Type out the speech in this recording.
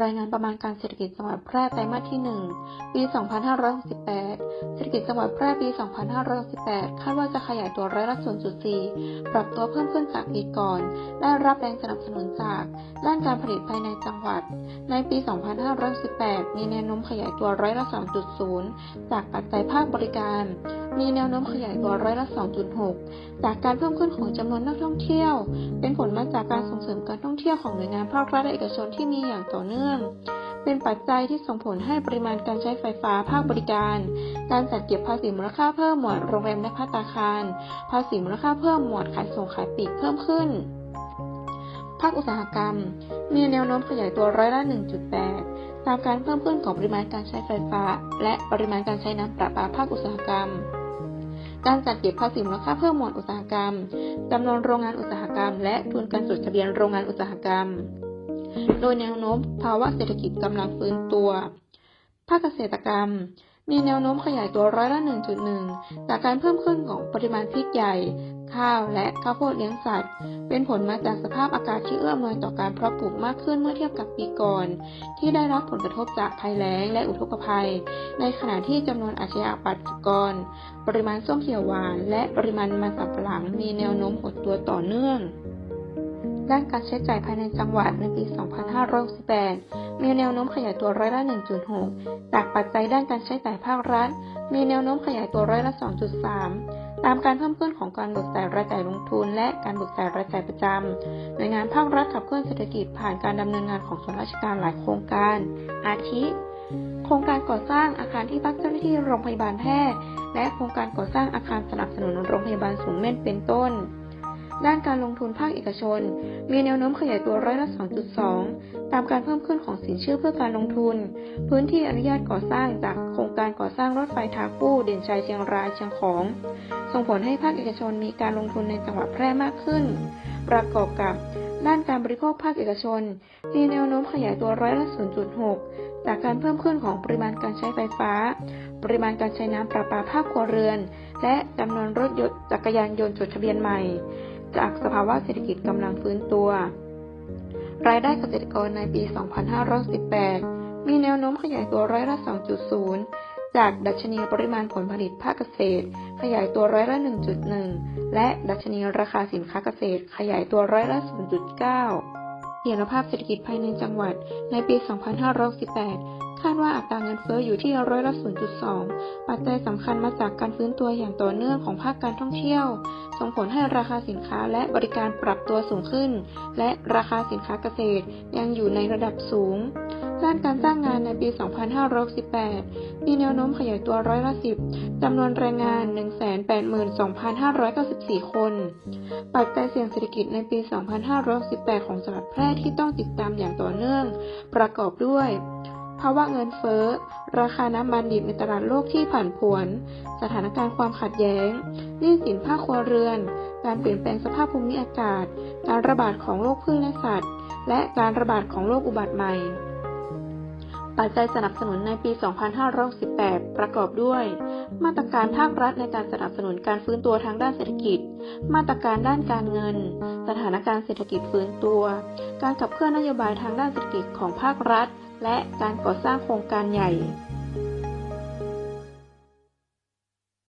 รายงานประมาณการเศรษฐกิจจังหวัดแพร่ไตรมาสที่ 1 ปี 2568 เศรษฐกิจจังหวัดแพร่ปี 2568 คาดว่าจะขยายตัวร้อยละ 0.4 ปรับตัวเพิ่มขึ้นจากปีก่อน ได้รับแรงสนับสนุนจากด้านการผลิตภายในจังหวัด ในปี 2518 มีแนวโน้มขยายตัวร้อยละ3.0จากปัจจัยภาคบริการ มีแนวโน้มขยายตัวร้อยละ 2.6 จากการเพิ่มขึ้นของจำนวนนักท่องเที่ยว เป็นผลมาจากการส่งเสริมการท่องเที่ยวของหน่วยงานภาครัฐและเอกชนที่มีอย่างต่อเนื่องเป็นปัจจัยที่ส่งผลให้ปริมาณการใช้ไฟฟ้าภาคบริการ การจัดเก็บภาษีมูลค่าเพิ่มหมวดโรงแรมและภัตตาคาร ภาษีมูลค่าเพิ่มหมวดขายส่งขายปลีกเพิ่มขึ้น ภาคอุตสาหกรรม มีแนวโน้มขยายตัวร้อยละ 1.8 ตามการเพิ่มขึ้นของปริมาณการใช้ไฟฟ้า และปริมาณการใช้น้ำประปาภาคอุตสาหกรรมการจัดเก็บภาษีมูลค่าเพิ่มหมวดอุตสาหกรรม จำนวนโรงงานอุตสาหกรรม และทุนการจดทะเบียนโรงงานอุตสาหกรรม โดยแนวโน้มภาวะเศรษฐกิจกำลังฟื้นตัว ภาคเกษตรกรรม มีแนวโน้มขยายตัวร้อยละ 1.1 จากการเพิ่มขึ้นของปริมาณพริกใหญ่ ข้าวและข้าวโพดเลี้ยงสัตว์ เป็นผลมาจากสภาพอากาศที่เอื้ออำนวยต่อการเพาะปลูกมากขึ้นเมื่อเทียบกับปีก่อน ที่ได้รับผลกระทบจากภัยแล้งและอุทกภัย ในขณะที่จำนวนอาชญากรกรปริมาณส้มเขียวหวาน และปริมาณมันสำปะหลังมีแนวโน้มหดตัวต่อเนื่อง ด้านการใช้จ่ายภายในจังหวัดในปี 2568 มีแนวโน้มขยายตัวร้อยละ 1.6 จากปัจจัยด้านการใช้จ่ายภาครัฐ มีแนวโน้มขยายตัวร้อยละ 2.3 ตามการเพิ่มขึ้นของการเบิกจ่ายรายจ่ายลงทุน และการเบิกจ่ายรายจ่ายประจำ หน่วยงานภาครัฐขับเคลื่อนเศรษฐกิจผ่านการดำเนินงานของส่วนราชการหลายโครงการ อาทิ โครงการก่อสร้างอาคารที่พักเจ้าหน้าที่โรงพยาบาลแพทย์ และโครงการก่อสร้างอาคารสนับสนุนโรงพยาบาลสูงเม่นเป็นต้น ด้านการลงทุนภาคเอกชน มีแนวโน้มขยายตัวร้อยละ 2.2 ตามการเพิ่มขึ้นของสินเชื่อเพื่อการลงทุน พื้นที่อนุญาตก่อสร้างจากโครงการก่อสร้างรถไฟทางคู่เด่นชัยเชียงรายเชียงของ ส่งผลให้ภาคเอกชนมีการลงทุนในจังหวัดแพร่มากขึ้น ประกอบกับด้านการบริโภคภาคเอกชน มีแนวโน้มขยายตัวร้อยละ 0.6 จากการเพิ่มขึ้นของปริมาณการใช้ไฟฟ้า ปริมาณการใช้น้ำประปาภาคครัวเรือน และจำนวนรถยนต์จักรยานยนต์จดทะเบียนใหม่ จากสภาวะเศรษฐกิจกำลังฟื้นตัว รายได้เกษตรกรในปี 2518 มีแนวโน้มขยายตัวร้อยละ 2.0 จากดัชนีปริมาณผลผลิตภาคเกษตร ขยายตัวร้อยละ 1.1 และดัชนีราคาสินค้าเกษตร ขยายตัวร้อยละ 0.9เสถียรภาพเศรษฐกิจภายในจังหวัดในปี 2518 คาดว่าอัตราเงินเฟ้ออยู่ที่ร้อยละ 0.2 ปัจจัยสำคัญมาจากการฟื้นตัวอย่างต่อเนื่องของภาคการท่องเที่ยว ส่งผลให้ราคาสินค้าและบริการปรับตัวสูงขึ้น และราคาสินค้าเกษตรยังอยู่ในระดับสูงด้านการจ้างงานในปี 2518มีแนวโน้มขยายตัวร้อยละ10จำนวนแรงงาน 182,594 คน ปัจจัยเสี่ยงเศรษฐกิจในปี 2518ของจังหวัดแพร่ที่ต้องติดตามอย่างต่อเนื่อง ประกอบด้วย ภาวะเงินเฟ้อ ราคาน้ำมันดิบในตลาดโลกที่ผันผวน สถานการณ์ความขัดแย้งหนี้สินภาคครัวเรือน การเปลี่ยนแปลงสภาพภูมิอากาศ การระบาดของโรคพืชและสัตว์ และการระบาดของโรคอุบัติใหม่ ปัจจัยสนับสนุนในปี 2518ประกอบด้วย มาตรการภาครัฐในการสนับสนุนการฟื้นตัวทางด้านเศรษฐกิจ มาตรการด้านการเงิน สถานการณ์เศรษฐกิจฟื้นตัว การขับเคลื่อนนโยบายทางด้านเศรษฐกิจของภาครัฐ และการก่อสร้างโครงการใหญ่